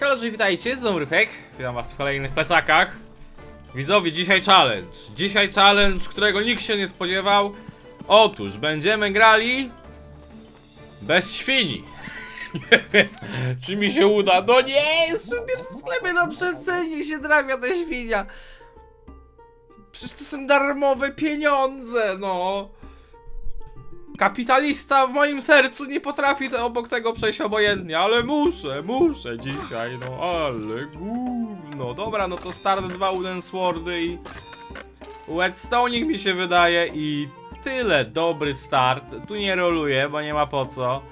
Hello, cześć, witajcie, znowu Ryfek. Witam was w kolejnych plecakach. Widzowie, dzisiaj challenge. Dzisiaj challenge, którego nikt się nie spodziewał. Otóż będziemy grali bez świni. Nie wiem, czy mi się uda. No nie, sobie w sklepie na przecenie się trafia ta świnia. Przecież to są darmowe pieniądze, no. Kapitalista w moim sercu nie potrafi obok tego przejść obojętnie, ale muszę, muszę dzisiaj, no ale gówno. Dobra, no to start dwa Wooden Swordy i Whetstone'ik mi się wydaje i tyle dobry start. Tu nie roluję, bo nie ma po co.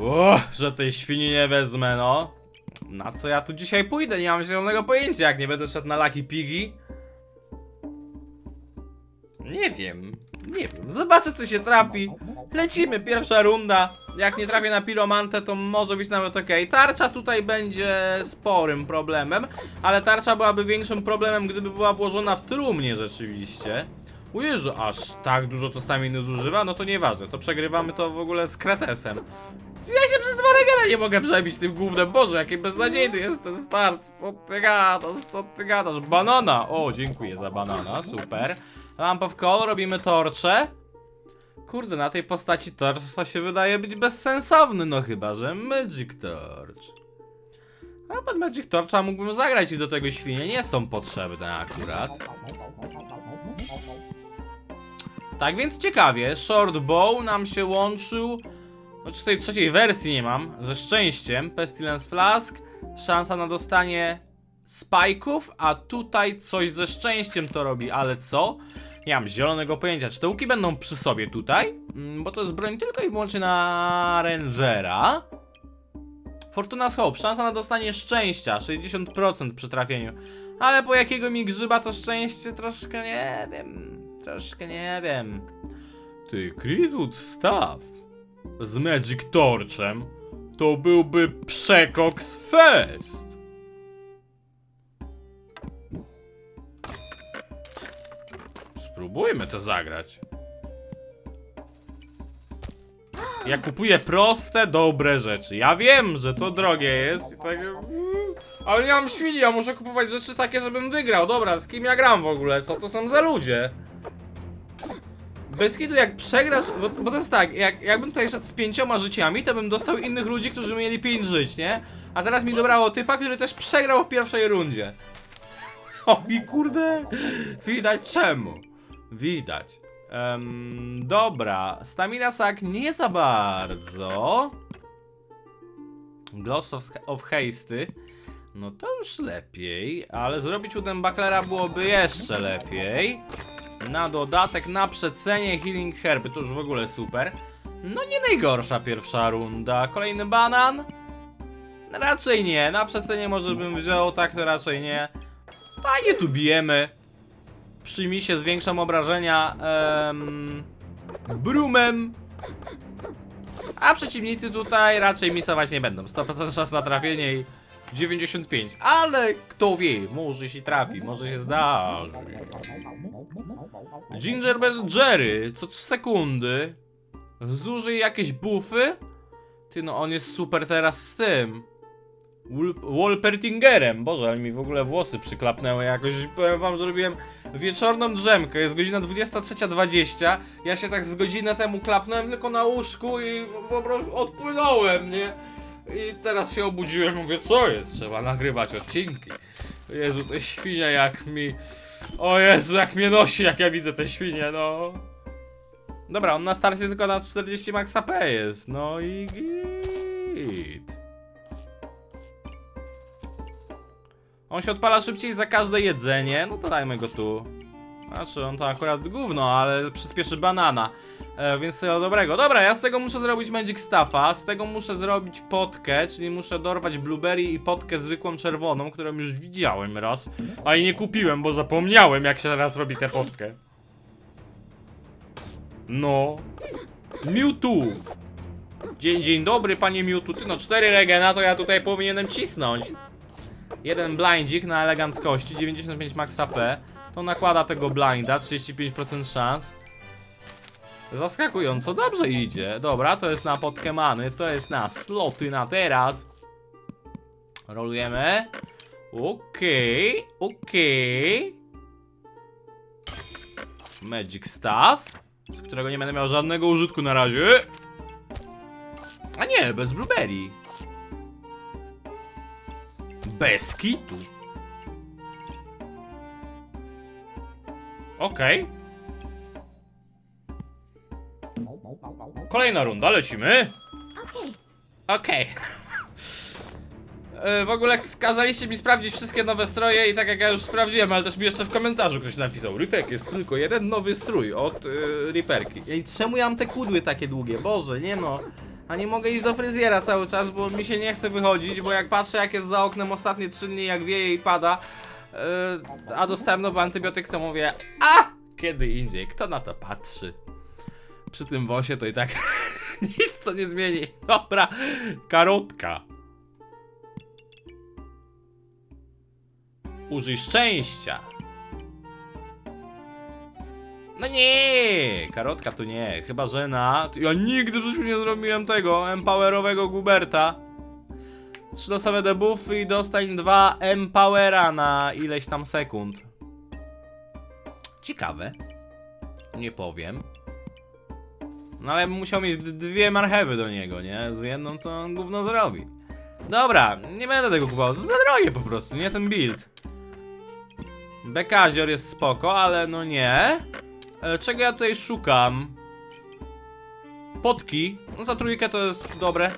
O, że tej świni nie wezmę, no. Na co ja tu dzisiaj pójdę? Nie mam zielonego pojęcia, jak nie będę szedł na Lucky Pigi. Nie wiem, nie wiem. Zobaczę, co się trafi. Lecimy, pierwsza runda. Jak nie trafię na piromantę, to może być nawet ok. Tarcza tutaj będzie sporym problemem, ale tarcza byłaby większym problemem, gdyby była włożona w trumnie rzeczywiście. O Jezu, aż tak dużo to staminy zużywa? No to nieważne, to przegrywamy to w ogóle z Kretesem. Ja się przez dwa regale nie mogę przebić tym głównym. Boże, jaki beznadziejny jest ten start. Co ty gadasz, co ty gadasz? Banana! O, dziękuję za banana, super. Lamp of Call, robimy torcze. Kurde, na tej postaci torch to się wydaje być bezsensowny, no chyba, że Magic Torch. A pod Magic Torcha mógłbym zagrać i do tego świnie nie są potrzebne akurat. Tak więc ciekawie, Short Bow nam się łączył. Choć tej trzeciej wersji nie mam, ze szczęściem. Pestilence Flask, szansa na dostanie spajków, a tutaj coś ze szczęściem to robi, ale co? Nie mam zielonego pojęcia. Czy te łuki będą przy sobie tutaj? Mm, Bo to jest broń tylko i wyłącznie na Rangera. Fortuna Hope, szansa na dostanie szczęścia, 60% przy trafieniu. Ale po jakiego mi grzyba to szczęście troszkę nie wiem. Troszkę nie wiem. Ty, Creedwood Staff z Magic Torchem to byłby przekoks fest. Spróbujmy to zagrać. Ja kupuję proste, dobre rzeczy. Ja wiem, że to drogie jest i tak... Ale nie mam świni, ja muszę kupować rzeczy takie, żebym wygrał. Dobra, z kim ja gram w ogóle? Co to są za ludzie? Bez kitu jak przegrasz, bo, bo to jest tak, jak, jakbym tutaj szedł z pięcioma życiami, to bym dostał innych ludzi, którzy mieli pięć żyć, nie? A teraz mi dobrało typa, który też przegrał w pierwszej rundzie. O i kurde, widać czemu. Widać. Em, dobra, stamina sack nie za bardzo. Gloss of, of Hasty. No to już lepiej, ale zrobić Uden Bucklera byłoby jeszcze lepiej. Na dodatek, na przecenie Healing Herby, to już w ogóle super. No nie najgorsza pierwsza runda. Kolejny banan? Raczej nie, na przecenie może bym wziął, tak to raczej nie. Fajnie tu bijemy. Przyjmij się zwiększą obrażenia em, brumem. A przeciwnicy tutaj raczej misować nie będą. 100% szans na trafienie i 95. Ale kto wie, może się trafi, może się zdarzy. Gingerbread Jerry, co 3 sekundy. Zużyj jakieś buffy? Ty no, on jest super teraz z tym. Wol- Wolpertingerem. Boże, ale mi w ogóle włosy przyklapnęły jakoś. Powiem wam, że robiłem wieczorną drzemkę. Jest godzina 23.20. Ja się tak z godzinę temu klapnąłem tylko na łóżku i po prostu odpłynąłem, nie? I teraz się obudziłem, mówię, co jest? Trzeba nagrywać odcinki. Jezu, te świnie jak mi... O Jezu, jak mnie nosi, jak ja widzę te świnie, no. Dobra, on na starcie tylko na 40 max HP jest, no i git. On się odpala szybciej za każde jedzenie, no to dajmy go tu. Znaczy, on to akurat gówno, ale przyspieszy banana. E, więc tego dobrego. Dobra, ja z tego muszę zrobić Magic Staffa, z tego muszę zrobić potkę, czyli muszę dorwać Blueberry i potkę zwykłą czerwoną, którą już widziałem raz, a i nie kupiłem, bo zapomniałem jak się teraz robi tę potkę. No. Mewtwo. Dzień, dzień dobry, panie Mewtwo. Ty no, cztery regena, to ja tutaj powinienem cisnąć. Jeden blindzik na eleganckości, 95 max HP. To nakłada tego blinda, 35% szans. Zaskakująco dobrze idzie. Dobra, to jest na podkemany, to jest na sloty na teraz. Rolujemy. Okej, okej. Magic Staff, z którego nie będę miał żadnego użytku na razie. A nie, bez blueberry. Bez kitu. Okej. Kolejna runda, lecimy. Okay. Okej. E, W ogóle skazaliście mi sprawdzić wszystkie nowe stroje i tak jak ja już sprawdziłem, ale też mi jeszcze w komentarzu ktoś napisał Rifek, jest tylko jeden nowy strój od y, Riperki. I czemu ja mam te kudły takie długie? Boże, nie no. A nie mogę iść do fryzjera cały czas, bo mi się nie chce wychodzić, bo jak patrzę jak jest za oknem ostatnie trzy dni, jak wieje i pada, y, a dostałem nowy antybiotyk, to mówię, a kiedy indziej, kto na to patrzy? Przy tym wąsie to i tak nic to nie zmieni. Dobra, karotka. Użyj szczęścia. No nie, karotka to nie, chyba że na... Ja nigdy w życiu nie zrobiłem tego, empowerowego Guberta. Trzylosowe debuffy i dostań dwa empowera na ileś tam sekund. Ciekawe. Nie powiem. No ale musiał mieć dwie marchewy do niego, nie? Z jedną to on gówno zrobi. Dobra, nie będę tego kupował, za drogie po prostu, nie ten build. Bekazior jest spoko, ale no nie. E, czego ja tutaj szukam? Potki. No za trójkę to jest dobre.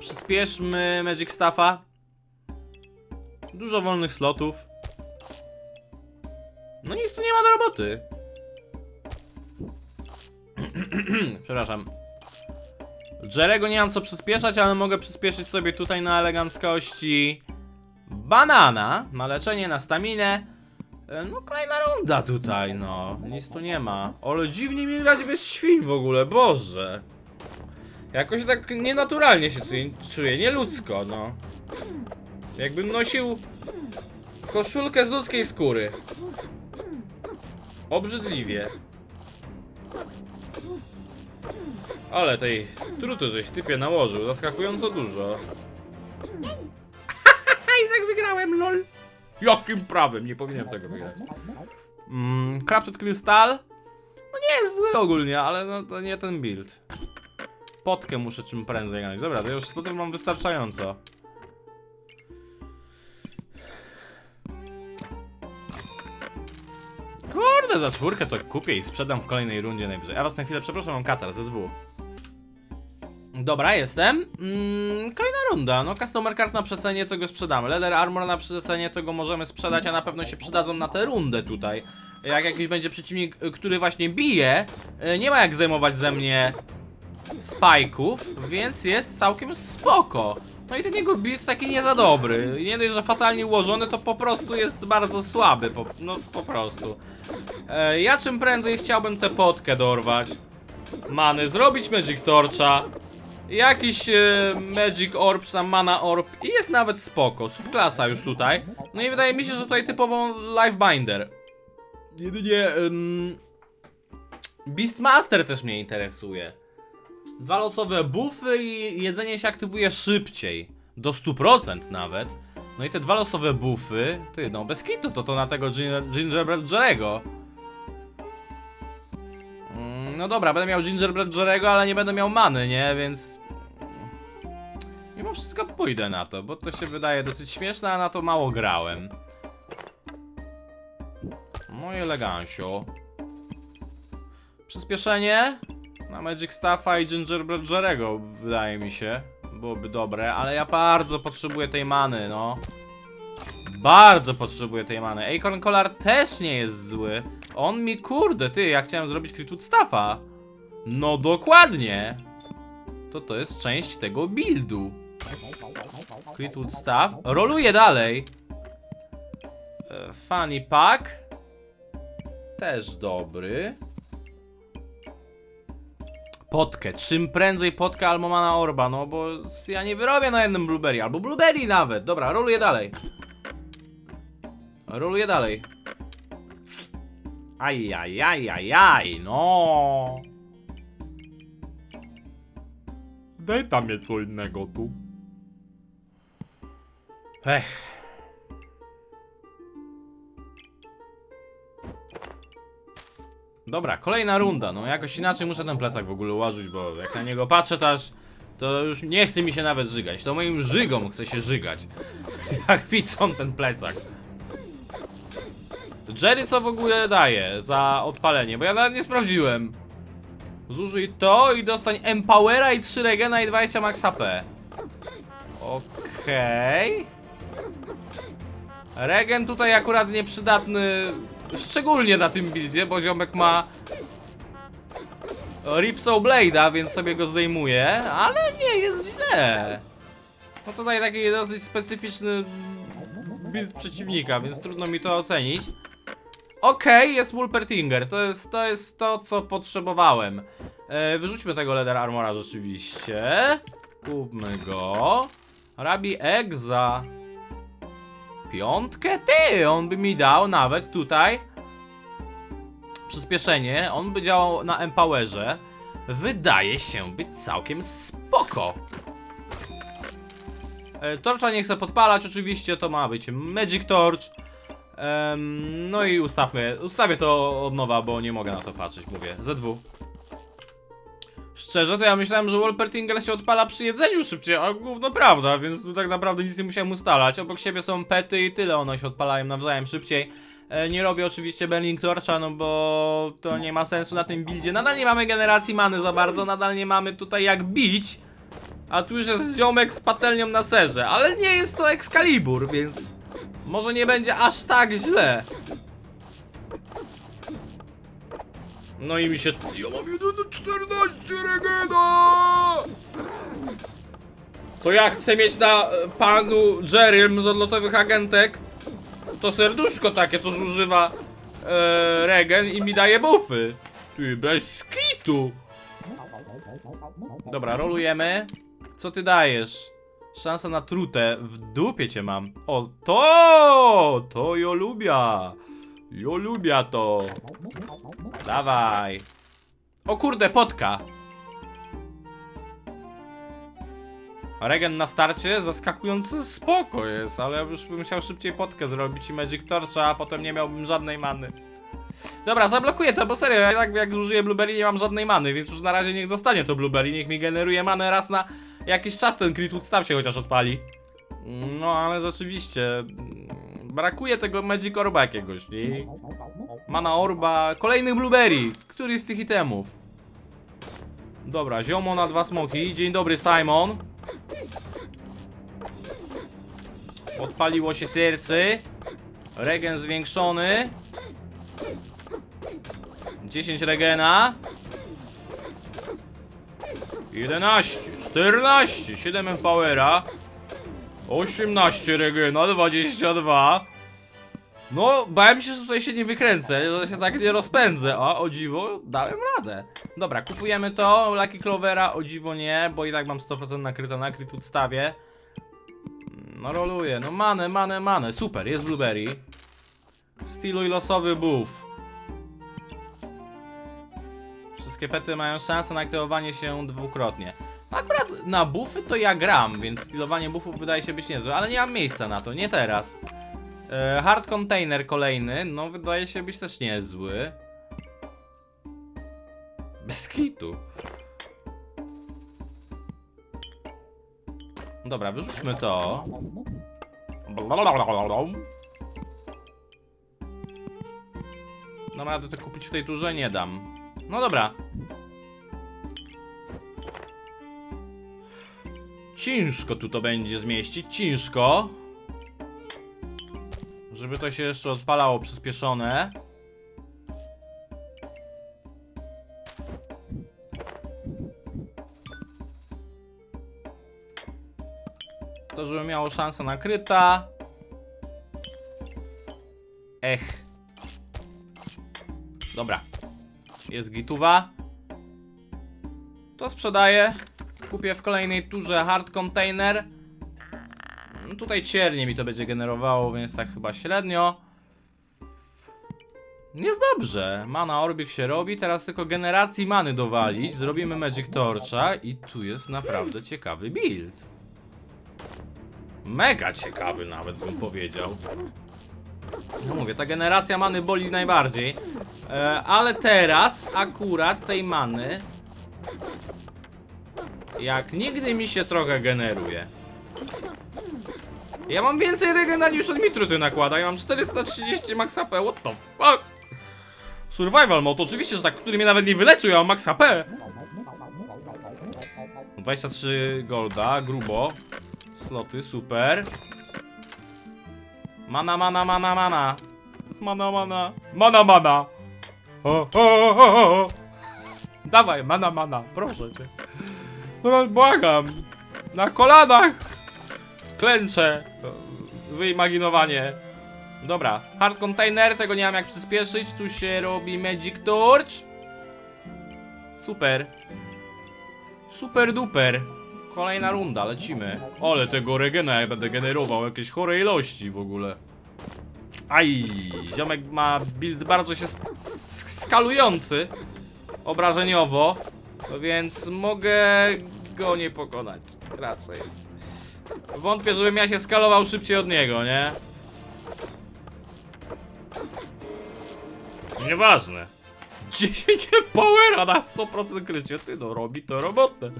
Przyspieszmy Magic Staffa. Dużo wolnych slotów. No nic tu nie ma do roboty. Przepraszam. Jerego nie mam co przyspieszać, ale mogę przyspieszyć sobie tutaj na eleganckości. Banana ma leczenie na staminę. E, No kolejna runda tutaj, no. Nic tu nie ma. Ale dziwnie mi grać bez świń w ogóle, boże. Jakoś tak nienaturalnie się czuję, czuję nieludzko, no. Jakbym nosił koszulkę z ludzkiej skóry. Obrzydliwie. Ale tej truty żeś typie nałożył, zaskakująco dużo. I tak wygrałem, lol. Jakim prawem? Nie powinienem tego wygrać. Mm, Crafted Crystal? No nie jest zły ogólnie, ale no to nie ten build. Potkę muszę czym prędzej ganać. Dobra, to już slotem mam wystarczająco. Kurde, za czwórkę to kupię i sprzedam w kolejnej rundzie najwyżej. A was na chwilę przepraszam, mam katar, ZW. Dobra, jestem. Mm, kolejna runda. No, customer card na przecenie to go sprzedamy. Leather armor na przecenie to go możemy sprzedać, a na pewno się przydadzą na tę rundę tutaj. Jak jakiś będzie przeciwnik, który właśnie bije, y, nie ma jak zdejmować ze mnie spajków, więc jest całkiem spoko. No i ten jego build taki nie za dobry. Nie dość, że fatalnie ułożony, to po prostu jest bardzo słaby. Po, no po prostu. E, ja czym prędzej chciałbym tę potkę dorwać. Many, zrobić Magic Torcha. Jakiś e, Magic Orb, czy tam Mana Orb i jest nawet spoko, subklasa już tutaj. No i wydaje mi się, że tutaj typową Lifebinder. Jedynie... Um, Beastmaster też mnie interesuje. Dwa losowe buffy i jedzenie się aktywuje szybciej. Do 100% nawet. No i te dwa losowe buffy, ty no bez kitu, to to na tego ginger, Gingerbread Jerego. Mm, No dobra, będę miał Gingerbread Jerego, ale nie będę miał many, nie? Więc... Wszystko pójdę na to, bo to się wydaje dosyć śmieszne, a na to mało grałem. No i elegancio. Przyspieszenie na Magic Staffa i Gingerbread Jerego, wydaje mi się. Byłoby dobre, ale ja bardzo potrzebuję tej many, no. Bardzo potrzebuję tej many. Acorn Collar też nie jest zły. On mi, kurde, ty, ja chciałem zrobić Critwood Staffa. No dokładnie. To to jest część tego buildu. Critwood Staff. Roluję dalej. E, Funny Pack. Też dobry. Potkę. Czym prędzej potkę albo mana orba, no bo ja nie wyrobię na jednym blueberry, albo blueberry nawet. Dobra, roluję dalej. Roluję dalej. Ajajajajaj, no. Daj tam mnie co innego tu. Ech. Dobra, kolejna runda. No jakoś inaczej muszę ten plecak w ogóle ułożyć, bo jak na niego patrzę, to aż to już nie chce mi się nawet żygać. To moim żygom chce się żygać. Jak widzą ten plecak. Jerry co w ogóle daje za odpalenie? Bo ja nawet nie sprawdziłem. Zużyj to i dostań Empowera i 3 Regena i 20 max HP. Okej. Regen tutaj akurat nieprzydatny, szczególnie na tym buildzie, bo ziomek ma Ripsaw Blade'a, więc sobie go zdejmuję, ale nie jest źle. No tutaj taki dosyć specyficzny build przeciwnika, więc trudno mi to ocenić. Okej, jest Wolpertinger, to jest, to jest to, co potrzebowałem. E, wyrzućmy tego Leather Armora rzeczywiście. Kupmy go. Rabi Egg za piątkę? Ty, on by mi dał nawet tutaj przyspieszenie. On by działał na Empowerze. Wydaje się być całkiem spoko. E, Torcza nie chcę podpalać, oczywiście to ma być Magic Torch. No i ustawmy, ustawię to od nowa, bo nie mogę na to patrzeć, mówię. Z2. Szczerze, to ja myślałem, że Wolpertinger się odpala przy jedzeniu szybciej, a gówno prawda, więc tu tak naprawdę nic nie musiałem ustalać. Obok siebie są pety i tyle, one się odpalają nawzajem szybciej. E, nie robię oczywiście Burning Torcha, no bo to nie ma sensu na tym buildzie. Nadal nie mamy generacji many za bardzo, nadal nie mamy tutaj jak bić. A tu już jest ziomek z patelnią na serze, ale nie jest to Excalibur, więc może nie będzie aż tak źle. No i mi się... Ja mam 1 do 14 regena! To ja chcę mieć na e, panu Jerrym z odlotowych agentek to serduszko takie, co zużywa e, regen i mi daje buffy. Ty, bez kitu. Dobra, rolujemy. Co ty dajesz? Szansa na trutę. W dupie cię mam. O, to! To jo lubia. Jo lubia to. Dawaj. O kurde, potka. Regen na starcie zaskakująco spoko jest, ale ja już bym chciał szybciej potkę zrobić i Magic Torcha, a potem nie miałbym żadnej many. Dobra, zablokuję to, bo serio, ja tak jak użyję Blueberry nie mam żadnej many, więc już na razie niech zostanie to Blueberry, niech mi generuje manę raz na jakiś czas ten Crit Stab się chociaż odpali. No, ale rzeczywiście, brakuje tego Magic Orba jakiegoś, nie? Mana Orba, kolejny Blueberry, który z tych itemów? Dobra, ziomo na dwa smoki, dzień dobry Simon. Odpaliło się serce. Regen zwiększony. 10 regena. 11, 14, 7 empowera. 18 regena, 22. No, bałem się, że tutaj się nie wykręcę, że się tak nie rozpędzę. A, o dziwo, dałem radę. Dobra, kupujemy to, Lucky Clovera, o dziwo nie, bo i tak mam 100% nakryte, nakryt odstawię. No roluję, no manę, manę, manę, super, jest Blueberry. Stylu i losowy buff. Wszystkie pety mają szansę na aktywowanie się dwukrotnie. Akurat na buffy to ja gram, więc stylowanie buffów wydaje się być niezłe, ale nie mam miejsca na to, nie teraz. E, hard container kolejny, no wydaje się być też niezły. Bez kitu. Dobra, wyrzućmy to. Dobra, to, to kupić w tej turze nie dam. No dobra. Ciężko tu to będzie zmieścić, ciężko. Żeby to się jeszcze odpalało przyspieszone. To żeby miało szansę nakryta. Ech. Dobra. Jest gituwa. To sprzedaję. Kupię w kolejnej turze hard container. No Tutaj ciernie mi to będzie generowało, więc tak chyba średnio. Jest dobrze. Mana Orbik się robi, teraz tylko generacji many dowalić. Zrobimy Magic Torcha i tu jest naprawdę ciekawy build. Mega ciekawy nawet bym powiedział. No mówię, ta generacja many boli najbardziej. E, ale teraz akurat tej many jak nigdy mi się trochę generuje. Ja mam więcej regena niż od Mitruty nakłada. Ja mam 430 max HP. What the fuck? Survival mode, oczywiście, że tak, który mnie nawet nie wyleczył, ja mam max HP. 23 golda, grubo. Sloty, super. Mana, mana, mana, mana. Mana, mana. Mana, mana. O, o, o, o, o. Dawaj, mana, mana, proszę cię. No, błagam. Na kolanach. Klęczę. Wyimaginowanie. Dobra, hard container, tego nie mam jak przyspieszyć. Tu się robi magic torch. Super. Super duper. Kolejna runda, lecimy. Ale tego regena ja będę generował jakieś chore ilości w ogóle. Aj, ziomek ma build bardzo się sk- skalujący obrażeniowo, więc mogę go nie pokonać raczej. Wątpię, żebym ja się skalował szybciej od niego, nie? Nieważne. 10 powera na 100% krycie, ty no robi to robotę.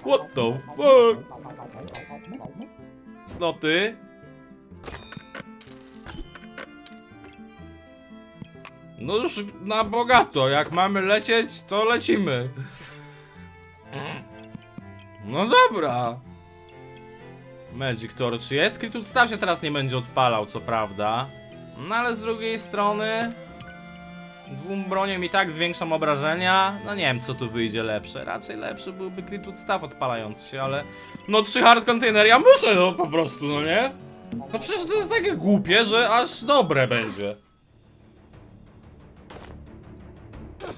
What the fuck? Snoty. No już na bogato, jak mamy lecieć, to lecimy. No dobra. Magic Torch jest, Krytut Staw się teraz nie będzie odpalał, co prawda. No ale z drugiej strony... Dwóm broniom i tak zwiększam obrażenia. No nie wiem, co tu wyjdzie lepsze. Raczej lepszy byłby Krytut Staw odpalający się, ale... No trzy hard container ja muszę, no po prostu, no nie? No przecież to jest takie głupie, że aż dobre będzie.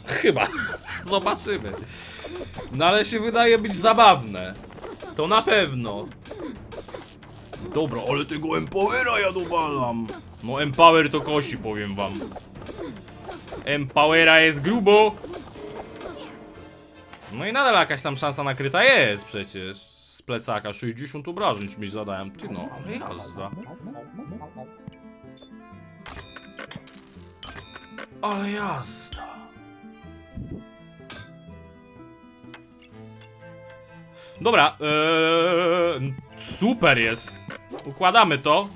Chyba. Zobaczymy. No ale się wydaje być zabawne. To na pewno. Dobra, ale tego Empowera ja dowalam. No Empower to kosi, powiem wam. Empowera jest grubo. No i nadal jakaś tam szansa nakryta jest przecież. Z plecaka 60 obrażeń czymś zadałem. Ty no, ale jazda. Ale jazda. Dobra, eee, super jest. Układamy to.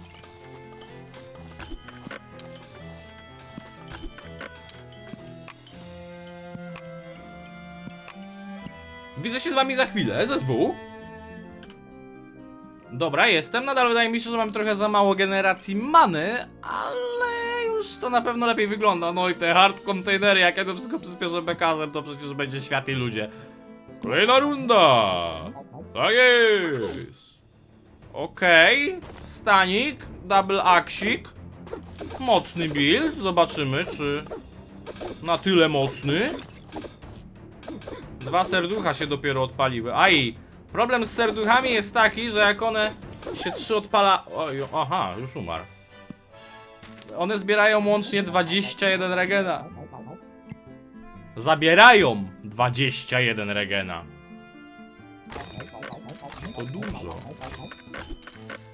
Widzę się z wami za chwilę, ZW. Dobra, jestem. Nadal wydaje mi się, że mam trochę za mało generacji many, ale już to na pewno lepiej wygląda. No i te hard container, jak ja to wszystko przyspieszę bekazem, to przecież będzie świat i ludzie. Kolejna runda! Tak jest! Okej, stanik, double aksik. Mocny build, zobaczymy czy na tyle mocny. Dwa serducha się dopiero odpaliły. Aj! Problem z serduchami jest taki, że jak one się trzy odpala... Oj, aha, już umarł. One zbierają łącznie 21 regena. Zabierają 21 regena. To dużo.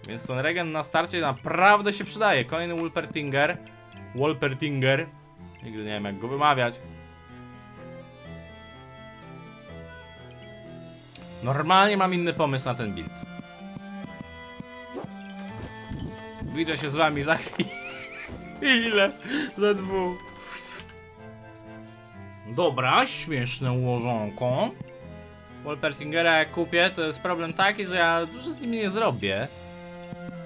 Więc ten regen na starcie naprawdę się przydaje. Kolejny Wolpertinger. Wolpertinger. Nigdy nie wiem jak go wymawiać. Normalnie mam inny pomysł na ten build. Widzę się z wami za chwilę. Ile? Za dwóch. Dobra, śmieszne ułożonko. Wolpertingera jak kupię, to jest problem taki, że ja dużo z nim nie zrobię.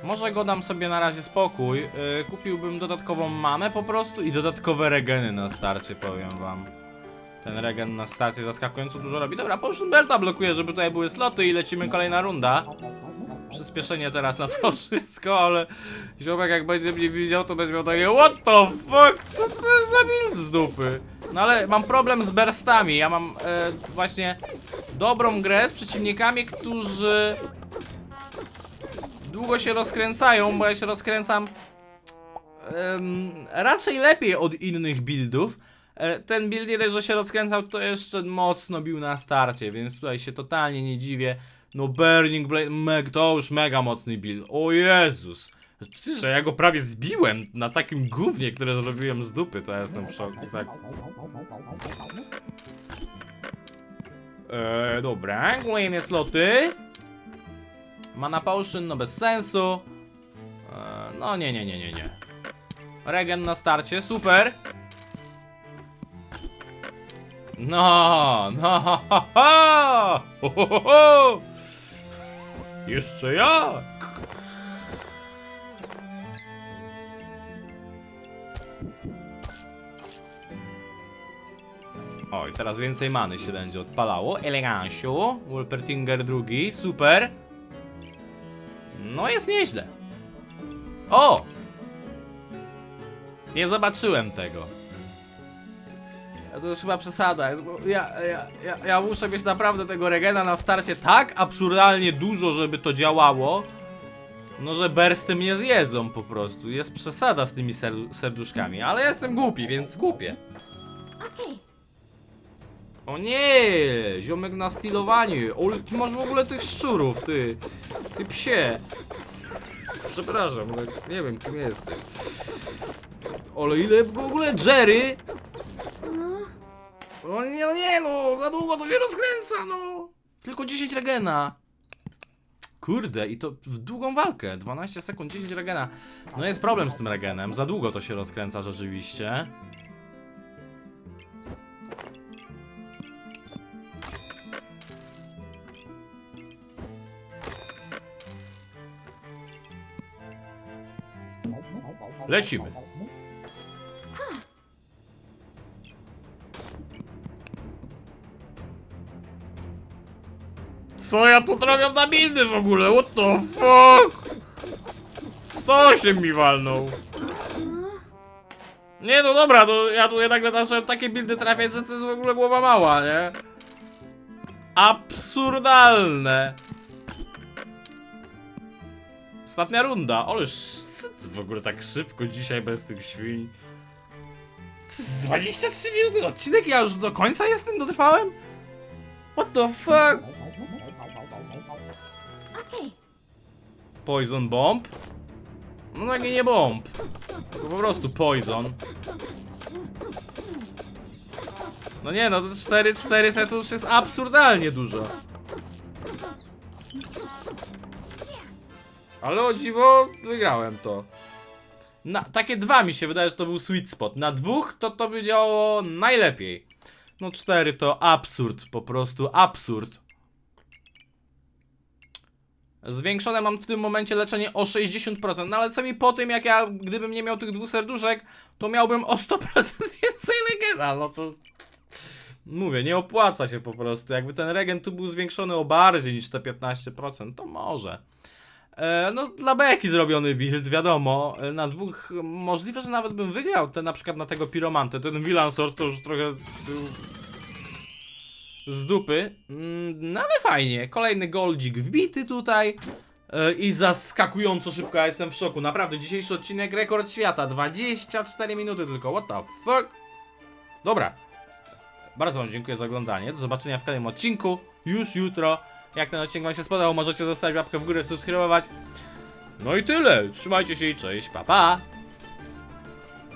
Może go dam sobie na razie spokój. Yy, kupiłbym dodatkową manę po prostu i dodatkowe regeny na starcie, powiem wam. Ten regen na starcie zaskakująco dużo robi. Dobra, Potion Belta blokuje, żeby tutaj były sloty i lecimy kolejna runda. Przyspieszenie teraz na to wszystko, ale ziomek jak będzie mnie widział, to będzie miał takie What the fuck? Co to jest za build z dupy? No ale mam problem z burstami. Ja mam e, właśnie dobrą grę z przeciwnikami, którzy długo się rozkręcają, bo ja się rozkręcam raczej lepiej od innych buildów. E, Ten build nie dość, że się rozkręcał, to jeszcze mocno bił na starcie, więc tutaj się totalnie nie dziwię. No Burning Blade, meg, to już mega mocny build. O Jezus. Że ja go prawie zbiłem na takim gównie, które zrobiłem z dupy, to ja jestem w szoku, tak. Eee, dobra, kolejne sloty. Mana Potion, no bez sensu. Eee, no nie, nie, nie, nie, nie. Regen na starcie, super. No, no, ho, ho, ho! Jeszcze jak? Oj, teraz więcej many się będzie odpalało. Eleganciu. Wolpertinger drugi, super. No jest nieźle. O! Nie zobaczyłem tego. To już chyba przesada. jest, bo Ja, ja, ja, ja muszę mieć naprawdę tego regena na starcie tak absurdalnie dużo, żeby to działało. No, że bersty mnie zjedzą po prostu. Jest przesada z tymi serdu- serduszkami, ale ja jestem głupi, więc. Okej. O nie! Ziomek na stylowaniu. O, ty masz w ogóle tych szczurów, ty. Ty psie. Przepraszam, ale nie wiem kim jesteś. Ale ile w ogóle Jerry? No, nie, no nie no, za długo to się rozkręca, no. Tylko 10 regena. Kurde, i to w długą walkę. 12 sekund, 10 regena. No jest problem z tym regenem, za długo to się rozkręca rzeczywiście. Lecimy. Co ja tu trafiam na buildy w ogóle? What the fuck? 108 mi walnął. Nie no dobra, to ja tu jednak zacząłem takie buildy trafiać, że to jest w ogóle głowa mała, nie? Absurdalne. Ostatnia runda. Ależ w ogóle tak szybko dzisiaj bez tych świń. 23 minuty odcinek, ja już do końca jestem, dotrwałem? What the fuck? Poison bomb? No taki nie bomb. Tylko po prostu poison. No nie no, to 4-4 to, to już jest absurdalnie dużo. Ale o dziwo wygrałem to. Na, takie dwa mi się wydaje, że to był sweet spot. Na dwóch to to by działało najlepiej. No cztery to absurd, po prostu absurd. Zwiększone mam w tym momencie leczenie o 60%, no ale co mi po tym, jak ja, gdybym nie miał tych dwóch serduszek, to miałbym o 100% więcej legenda, no to... Mówię, nie opłaca się po prostu, jakby ten regen tu był zwiększony o bardziej niż te 15%, to może. E, no dla beki zrobiony build, wiadomo, e, na dwóch, możliwe, że nawet bym wygrał, te na przykład na tego piromantę, ten Wilansor to już trochę był z dupy. Mm, No ale fajnie. Kolejny goldzik wbity tutaj. E, I zaskakująco szybko, ja jestem w szoku. Naprawdę, dzisiejszy odcinek rekord świata. 24 minuty tylko. What the fuck? Dobra. Bardzo Wam dziękuję za oglądanie. Do zobaczenia w kolejnym odcinku. Już jutro. Jak ten odcinek Wam się spodobał, możecie zostawić łapkę w górę, subskrybować. No i tyle. Trzymajcie się i cześć. Pa pa.